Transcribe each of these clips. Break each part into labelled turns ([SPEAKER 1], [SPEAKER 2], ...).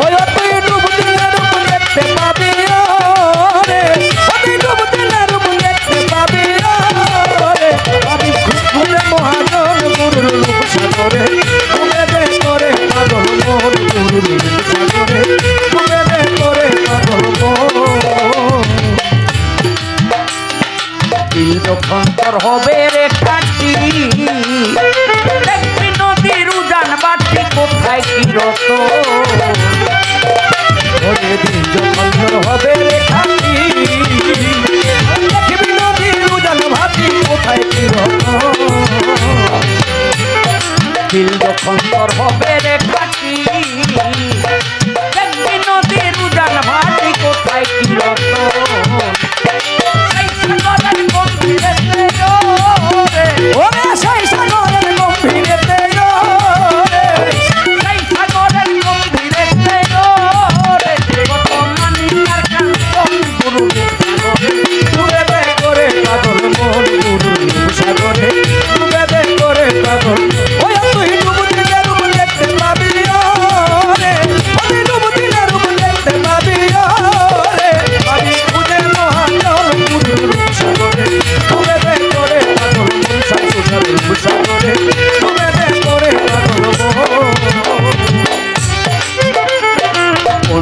[SPEAKER 1] ওই
[SPEAKER 2] যখন হবে লেখাটি লিখবি নদীর উজান
[SPEAKER 1] ভাতি
[SPEAKER 2] হবে
[SPEAKER 1] লেখা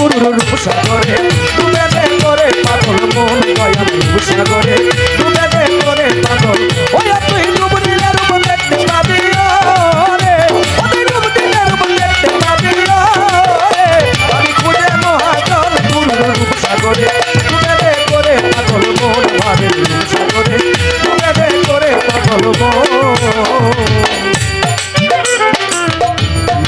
[SPEAKER 1] গুরুর উপসাগরে